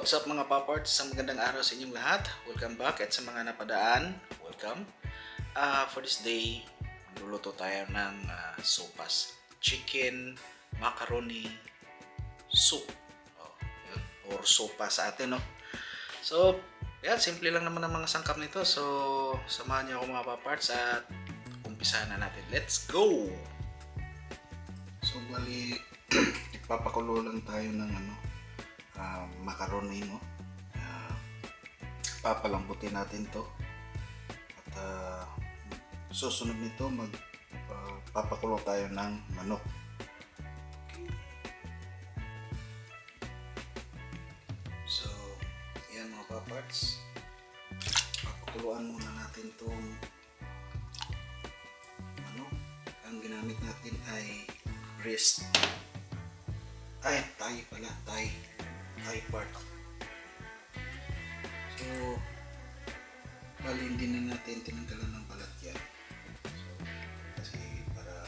What's up mga paparts? Isang magandang araw sa inyong lahat. Welcome back at sa mga napadaan, welcome. Ah, for this day, magluluto tayo ng ah, sopas. Chicken, macaroni, soup. Oh. Or sopa sa atin, no? So, yan, simple lang naman ang mga sangkap nito. So, samahan niyo ako mga paparts at umpisahan na natin. Let's go! So, bali, ipapakulo lang tayo ng ano, ah, macaroni, no? Ah, papalambutin natin to. At ah, susunod nito, mag ah, papakulo tayo ng manok. So, yan mga paparts. Papakuluan muna natin tong ano, ang ginamit natin ay wrist. Ay, Thai pala, Thai. Thai part. So, bali na natin tinanggalan ng balat yan. So, kasi para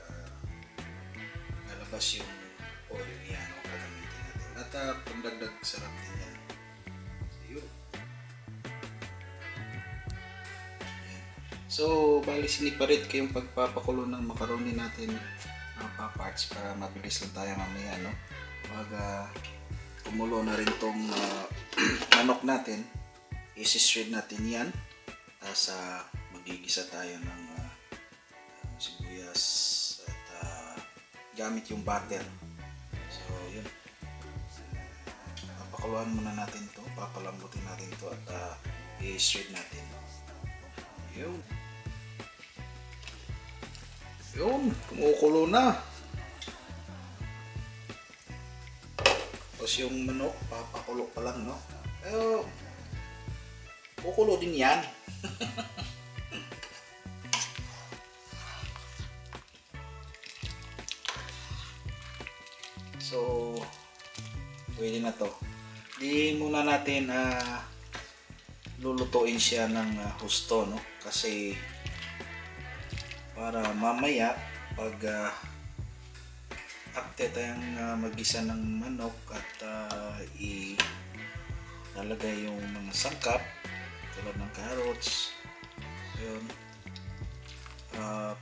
uh, lalabas yung oil niya, no, gagamitin natin. At uh, pandagdag sarap din yan. So. So, bali siniparit ko yung pagpapakulo ng macaroni natin mga pa-parts para mabilis lang tayo mamaya, no? Pag ah, kumulo na rin tong ah, manok natin, isi-shred natin yan. Tapos uh, magigisa tayo ng ah, sibuyas at ah, gamit yung butter. So, yun. Papakuluan muna natin to, papalambutin natin to at ah, i-shred natin. Yun. Yun, kumukulo na. Tapos yung manok, papakulo pa lang, no? Pero, kukulo din yan. so, pwede na to. Di muna natin ah lulutuin siya ng ah, husto, no? Kasi, para mamaya pag uh, after tayong uh, magisa ng manok at uh, i lalagay yung mga sangkap tulad ng carrots. Yun uh,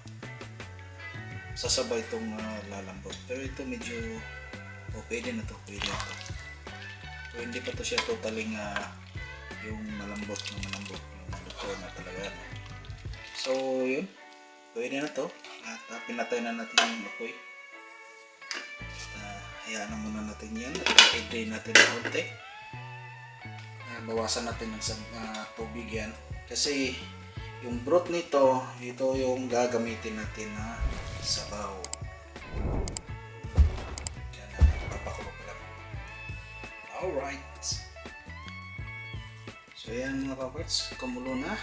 sasabay itong uh, lalambot. Pero ito medyo oh, pwede na to pwede na to. So, hindi pa to siya totally uh, yung malambot na malambot. Yung luto na talaga so yun. Pwede na to. At uh, pinatay na natin yung apoy hayaan na muna natin yan. Uh, i-drain natin ng konti. Uh, bawasan natin ng uh, tubig yan. Kasi yung broth nito ito yung gagamitin natin na sabaw. Yan uh, papakulo pa lang. Alright. So yan mga paparts kumulo na.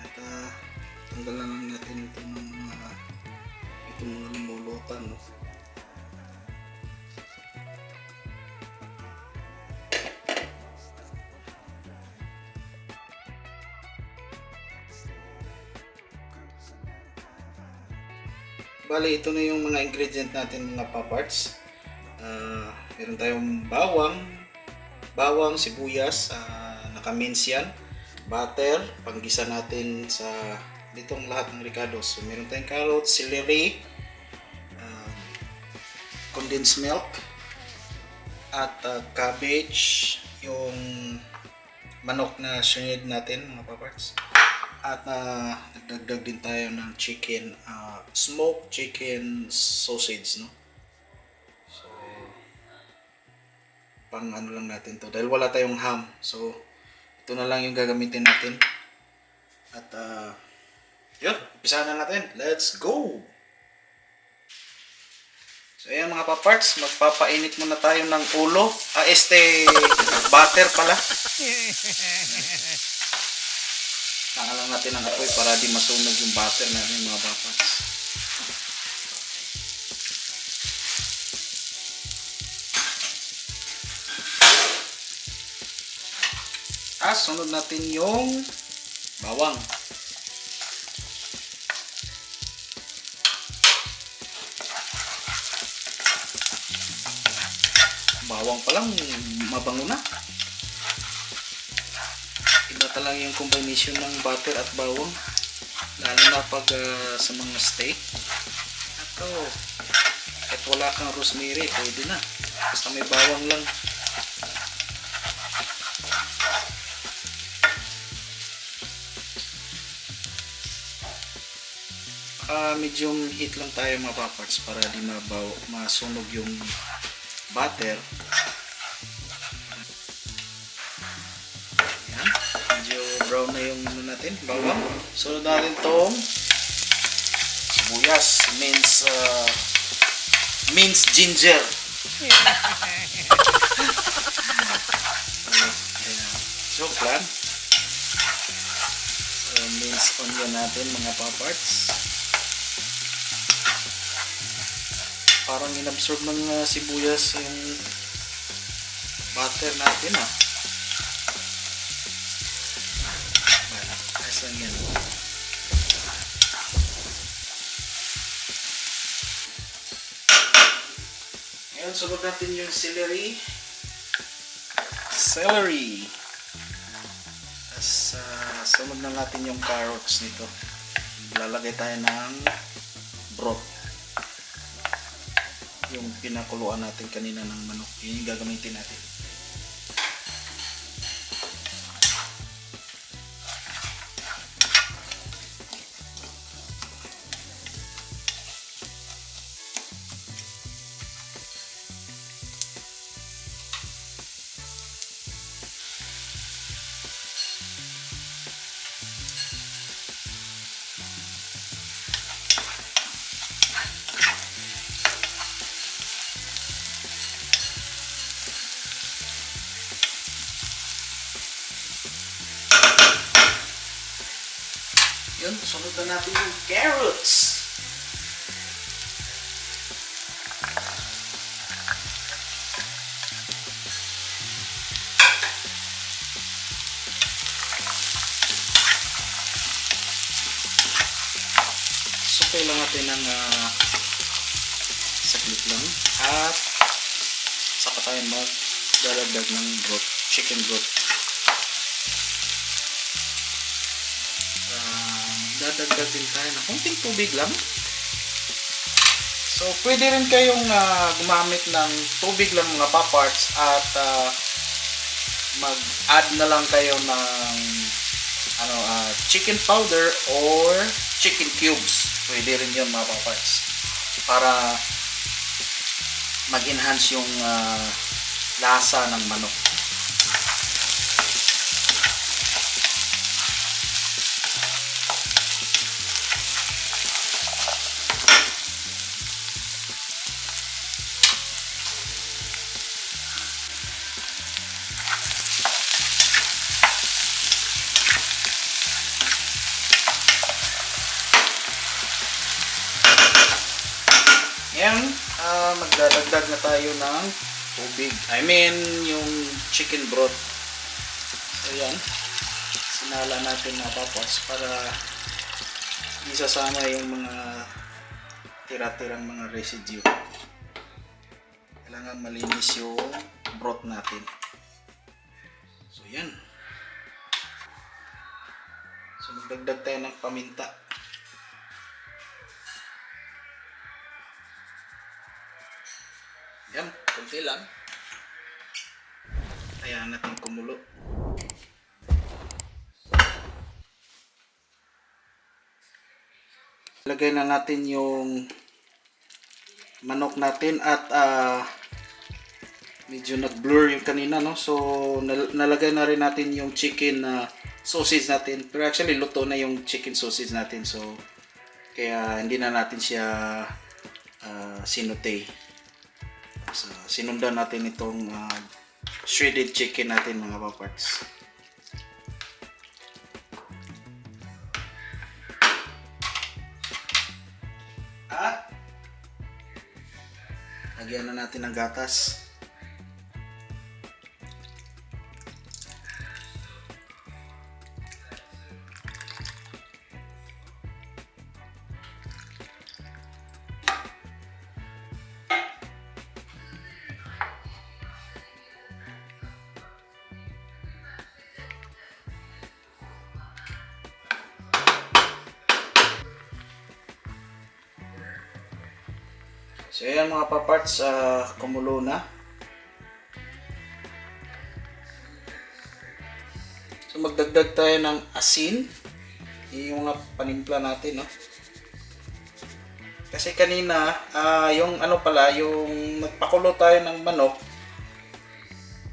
At uh, tanggalan natin ito ng mga itong mga lumulutan no? Bali, ito na yung mga ingredient natin mga paparts. Ah, meron tayong bawang, bawang, sibuyas, uh, nakamins yan, butter, panggisa natin sa ditong lahat ng ricados. So, meron tayong carrots, celery, um, condensed milk, at uh, cabbage, yung manok na shredded natin, mga paparts. At uh, nagdagdag din tayo ng chicken, uh, smoked chicken sausage, no? So, pang ano lang natin to. Dahil wala tayong ham. So, ito na lang yung gagamitin natin. At, uh, yun, umpisa na natin. Let's go! So, ayan mga paparts, magpapainit muna tayo ng ulo. Ah, este, butter pala. Saka lang natin ang apoy para di masunog yung butter natin mga paparts. Ah, sunod natin yung bawang. bawang pa lang, mabango na. Talaga yung combination ng butter at bawang. Lalo na pag ah, sa mga steak. Ako, kahit wala kang rosemary, pwede na. Basta may bawang lang. Ah, medium heat lang tayo mga paparts para di mabaw, masunog yung butter. Natin, bawang. Sunod natin tong sibuyas, minced uh, minced ginger. Joke lang. So, minced onion natin mga paparts. Parang inabsorb ng uh, sibuyas yung butter natin ah. Wala. Ayos lang yan. Ngayon, sunod natin yung celery. Celery. Tapos, uh, sunod na natin yung carrots nito. Lalagay tayo ng broth. Yung pinakuluan natin kanina ng manok. Yun yung gagamitin natin. Sunod na natin yung carrots. Lang natin ng uh, saglit lang. At saka tayo magdaragdag ng broth, chicken broth. Dadagdag din tayo ng konting tubig lang. So, pwede rin kayong ah, gumamit ng tubig lang mga paparts at ah, mag-add na lang kayo ng ano, ah, chicken powder or chicken cubes. Pwede rin yun mga paparts. Para mag-enhance yung ah, lasa ng manok. Ngayon, ah, magdadagdag na tayo ng tubig. I mean, yung chicken broth. So, yan. Sinala natin na papas para isasama yung mga tira-tirang mga residue. Kailangan malinis yung broth natin. So, yan. So, magdagdag tayo ng paminta. Kunti lang. Hayaan natin kumulo. Lagay na natin yung manok natin at ah, medyo nag-blur yung kanina no so nal- nalagay na rin natin yung chicken na sausage natin pero actually luto na yung chicken sausage natin so kaya hindi na natin siya ah, sinute So, sinundan natin itong ah, shredded chicken natin mga paparts. At lagyan na natin ng gatas. So ayan mga paparts, uh, kumulo na. So magdagdag tayo ng asin. Yung mga panimpla natin, no? Kasi kanina, ah, yung ano pala, yung nagpakulo tayo ng manok,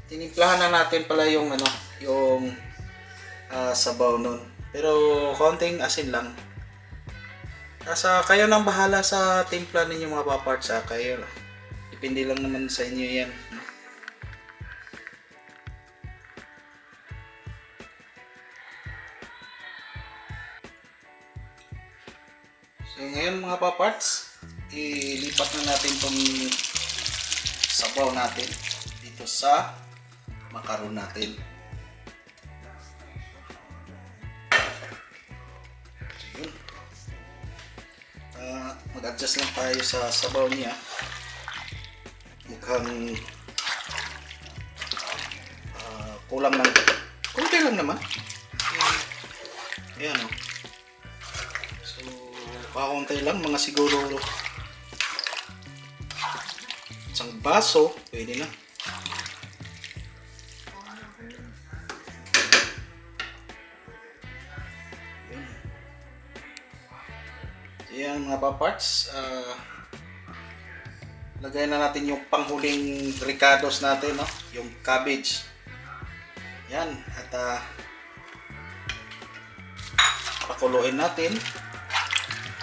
tinimplahan na natin pala yung ano, yung ah, sabaw nun. Pero konting asin lang. Kasa kayo nang bahala sa timpla ninyo mga paparts ha, kayo. Depende lang naman sa inyo yan. So ngayon mga paparts, ilipat na natin tong sabaw natin dito sa makaron natin. Ah, mag-adjust lang tayo sa sabaw niya. Mukhang ah, kulang lang. Kunti lang naman. Ayan o. So, kakunti lang. Mga siguro isang baso. Pwede na. Ayan mga paparts. ah lagay na natin yung panghuling ricados natin, no? Yung cabbage. Yan. At ah pakuluin natin.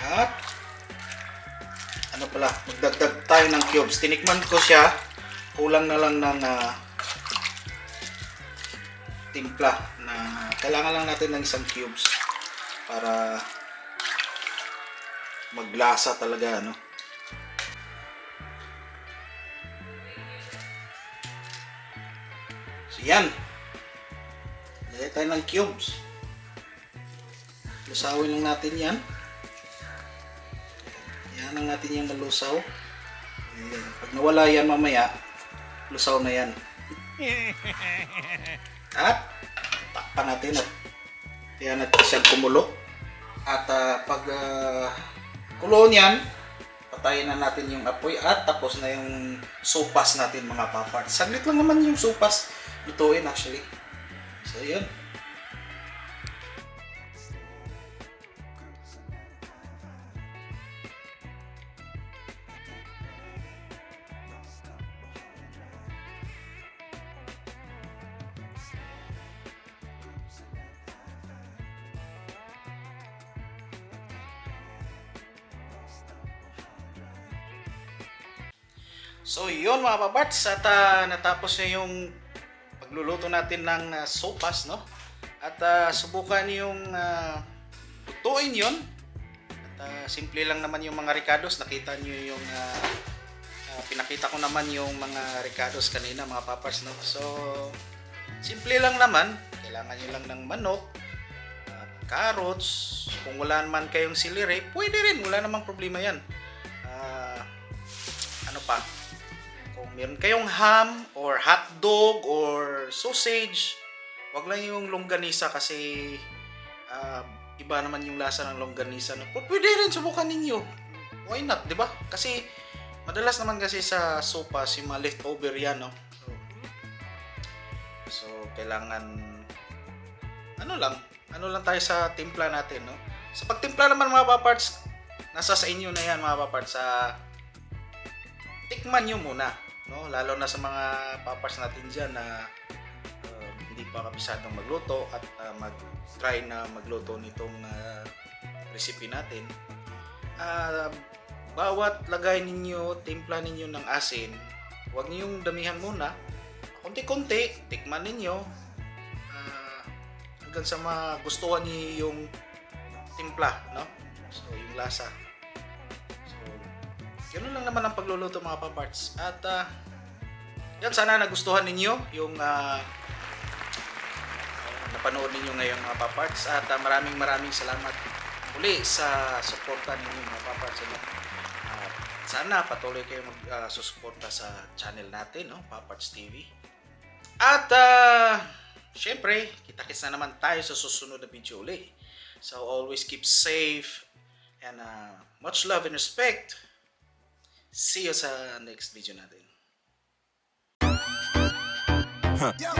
At ano pala, magdagdag tayo ng cubes. Tinikman ko siya. Kulang na lang ng ah, timpla na kailangan lang natin ng isang cubes para maglasa talaga ano. So yan. Lagay tayo ng cubes. Lusawin lang natin yan. Yan lang natin yung malusaw. Ayan. Pag nawala yan mamaya, lusaw na yan. At takpan natin at yan natin siyang kumulo. At ah, pag ah, kulo niyan, patayin na natin yung apoy at tapos na yung sopas natin mga papart. Saglit lang naman yung sopas lutuin actually. So yun. So yun mga paparts at ah, natapos na yung pagluluto natin ng ah, sopas no. At ah, subukan yung uh, lutuin yun. At ah, simple lang naman yung mga ricados. Nakita niyo yung ah, ah, pinakita ko naman yung mga ricados kanina mga paparts no. So simple lang naman. Kailangan niyo lang ng manok, carrots, kung wala naman kayong celery, pwede rin. Wala namang problema yan. Ah, ano pa? Meron kayong ham or hotdog or sausage, wag lang yung longganisa kasi ah, iba naman yung lasa ng longganisa. No? Pwede rin subukan ninyo. Why not, di ba? Kasi madalas naman kasi sa sopas yung mga leftover yan, no? So, so kailangan ano lang, ano lang tayo sa timpla natin, no? Sa pagtimpla naman mga paparts, nasa sa inyo na yan mga paparts sa tikman nyo muna, no? Lalo na sa mga papas natin diyan na uh, hindi pa kabisadong magluto at uh, mag-try na magluto nitong uh, recipe natin. Uh, bawat lagay ninyo, timpla ninyo ng asin, huwag niyong damihan muna. Konti-konti, tikman ninyo. Uh, hanggang sa magustuhan niyo yung timpla, no? So, yung lasa. Ganun lang naman ang pagluluto mga paparts. At ah, yan, sana nagustuhan ninyo yung ah, napanood ninyo ngayon mga paparts. At ah, maraming maraming salamat uli sa suporta ninyo mga paparts. Ano? At sana patuloy kayo mag-susuporta sa channel natin, no? Paparts TV. At ah, syempre, kita-kits na naman tayo sa susunod na video uli. So always keep safe and uh, much love and respect. See you sa next video natin. Yo,